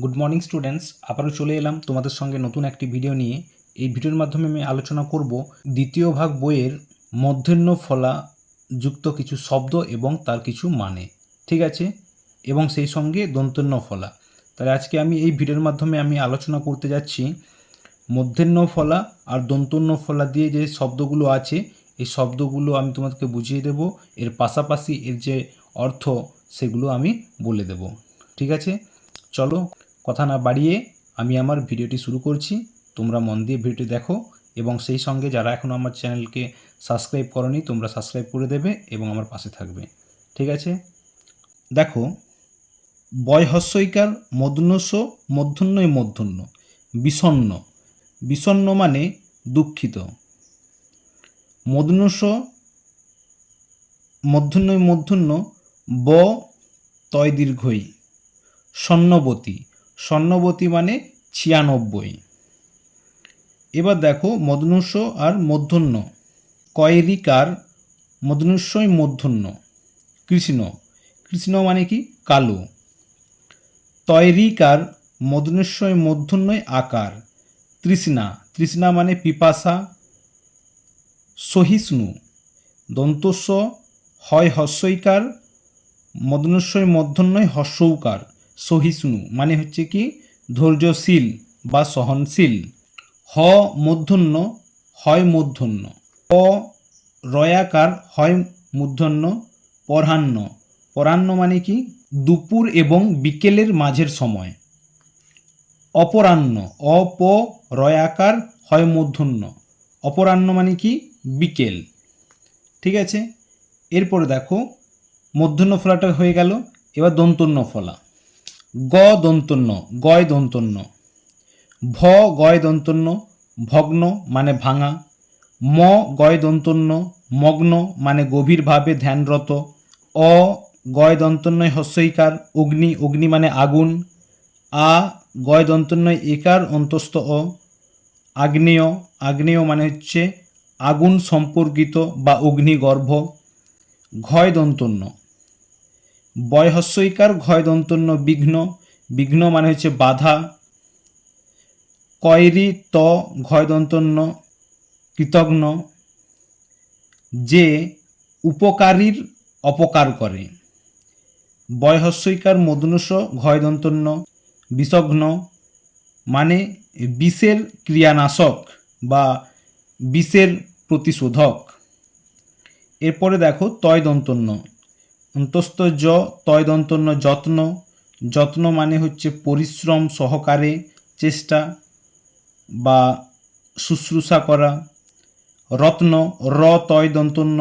Good morning students আবারও চলে এলাম তোমাদের সঙ্গে নতুন একটি ভিডিও নিয়ে। এই ভিডিওর মাধ্যমে আমি আলোচনা করব দ্বিতীয় ভাগ বইয়ের মধ্যাহ্ন ফলা যুক্ত কিছু শব্দ এবং তার কিছু মানে। ঠিক আছে? এবং সেই সঙ্গে দন্তন্য ফলা। তাহলে আজকে আমি এই ভিডিওর মাধ্যমে আমি আলোচনা করতে যাচ্ছি মধ্যাহ্ন ফলা আর দন্তন্য ফলা দিয়ে যে শব্দগুলো আছে, এই শব্দগুলো আমি তোমাদেরকে বুঝিয়ে দেব। এর পাশাপাশি এর যে অর্থ, সেগুলো আমি বলে দেব। ঠিক আছে? চলো কথা না বাড়িয়ে আমি আমার ভিডিওটি শুরু করছি। তোমরা মন দিয়ে ভিডিওটি দেখো এবং সেই সঙ্গে যারা এখনও আমার চ্যানেলকে সাবস্ক্রাইব করনি, তোমরা সাবস্ক্রাইব করে দেবে এবং আমার পাশে থাকবে। ঠিক আছে? দেখো, বয় হস্যইকার মধ্নস্য মধ্যাহ্নই মধ্যাহ্ন বিষণ্ন বিষণ্ন মানে দুঃখিত। মধ্নস্য মধ্যাহ্নই মধ্যাহ্ন ব তয় দীর্ঘই স্বর্ণবতী স্বর্ণবতী মানে ছিয়ানব্বই। এবার দেখো মদনুষ্য আর মধ্যাহ্ন কয়েরিকার মদনুষ্যই মধ্যাহ্ন কৃষ্ণ। কৃষ্ণ মানে কি? কালো। তৈরিকার মদনুষ্যই মধ্যাহ্নই আকার। তৃষ্ণা। তৃষ্ণা মানে পিপাসা। সহিষ্ণু। দন্তস্ব হয় হস্যইকার মদনুষ্যই মধ্যাহ্নই হস্যৌকার সহিষ্ণু মানে হচ্ছে কি ধৈর্যশীল বা সহনশীল। হ মূর্ধন্য হয় মূর্ধন্য প রয়াকার, হয় মূর্ধন্য পরাহ্ন। পরাহ্ন মানে কি? দুপুর এবং বিকেলের মাঝের সময়। অপরাহ্ন অপ রয়াকার হয় মূর্ধন্য অপরাহ্ন মানে কি? বিকেল। ঠিক আছে? এরপরে দেখো মধ্যাহ্ন ফলাটা হয়ে গেল, এবার দন্তন্য ফলা গ দন্তন্য গয় দন্তন্য ভ গয় দন্তন্য ভগ্ন মানে ভাঙা। ম গয় দন্তন্য মগ্ন মানে গভীরভাবে ধ্যানরত। অ গয় দন্তন্যয় হস্যইকার, অগ্নি অগ্নি মানে আগুন। আ গয় দন্তন্যয় একার অন্তস্থ অ। আগ্নেয় আগ্নেয় মানে হচ্ছে আগুন সম্পর্কিত বা অগ্নিগর্ভ। ঘয় দন্তন্য বয় হস্যইকার ঘয় দন্তন্য বিঘ্ন বিঘ্ন মানে হচ্ছে বাধা। কয়রি ত ঘয় দন্তন্য কৃতঘ্ন, যে উপকারীর অপকার করে। বয়হস্যইকার মদনুষ ঘয় দন্তন্য বিষঘ্ন মানে বিষের ক্রিয়ানাশক বা বিষের প্রতিশোধক। এরপরে দেখো তয় দন্তন্য অন্তস্থ জ তয় দন্তন্য যত্ন। যত্ন মানে হচ্ছে পরিশ্রম সহকারে চেষ্টা বা শুশ্রূষা করা। রত্ন, র তয় দন্তন্য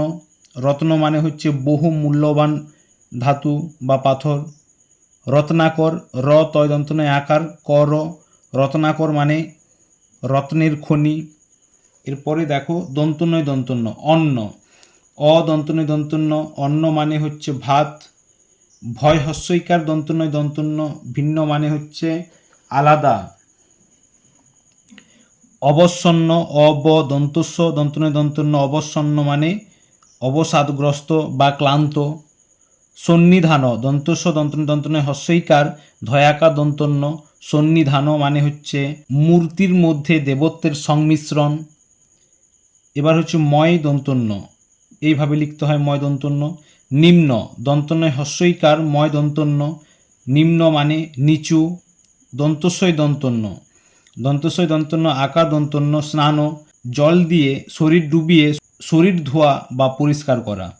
রত্ন মানে হচ্ছে বহু মূল্যবান ধাতু বা পাথর। রত্নাকর, র তয় দন্তন্য আকার কর রত্নাকর মানে রত্নের খনি। এরপরে দেখো দন্তনয় দন্তন্য অন্ন। অদন্তনয় দন্তন্য অন্ন মানে হচ্ছে ভাত, ভয় হস্যইকার দন্তনয় দন্তন্য ভিন্ন মানে হচ্ছে আলাদা। অবসন্ন অব দন্তস্ব দন্তনয় দন্তন্য অবসন্ন মানে অবসাদগ্রস্ত বা ক্লান্ত। সন্নিধান, দন্তস্ব দন্তন দন্তনয় হস্যইকার, ধয়াকার দন্তন্য সন্নিধান মানে হচ্ছে মূর্তির মধ্যে দেবত্বের সংমিশ্রণ। এবার হচ্ছে ময় দন্তন্য এইভাবে লিখতে হয় ময় দন্তন্য নিম্ন দন্তন্যয় হস্যইকার ময় দন্তন্য নিম্ন মানে নিচু, দন্তস্বয় দন্তন্য। দন্তস্বয় দন্তন্য, আকার দন্তন্য, স্নান, জল দিয়ে শরীর ডুবিয়ে শরীর ধোয়া বা পরিষ্কার করা।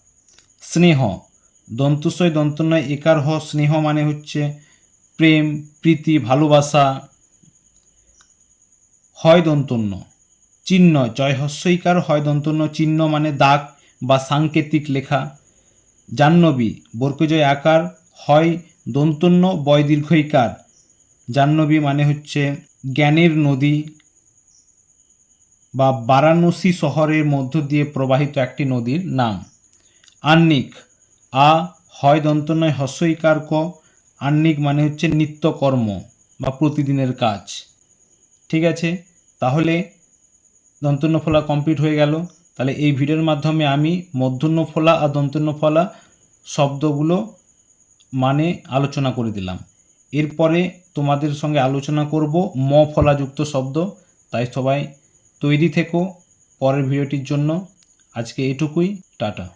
স্নেহ, দন্তস্বয় দন্তন্যয় একার হ স্নেহ মানে হচ্ছে প্রেম, প্রীতি, ভালোবাসা। হয় দন্তন্য। চিহ্ন জয় হস্যইকার হয় দন্তন্য। চিহ্ন মানে দাগ বা সাংকেতিক লেখা। জাহ্নবী, বর্কজয় আকার, হয় দন্তন্য বয় দীর্ঘইকার। জাহ্নবী মানে হচ্ছে জ্ঞানের নদী বা বারাণসী শহরের মধ্য দিয়ে প্রবাহিত একটি নদীর নাম। আন্নিক আ, হয় দন্তনয় হস্যইকার ক আন্নিক মানে হচ্ছে নিত্যকর্ম বা প্রতিদিনের কাজ। ঠিক আছে? তাহলে দন্তন্য ফলা কমপ্লিট হয়ে গেল। তাহলে এই ভিডিওর মাধ্যমে আমি মধ্যন্য ফলা আর দন্তন্য ফলা শব্দগুলো মানে আলোচনা করে দিলাম। এরপরে তোমাদের সঙ্গে আলোচনা করব ম ফলাযুক্ত শব্দ। তাই সবাই তৈরি থেকো পরের ভিডিওটির জন্য। আজকে এটুকুই। টাটা।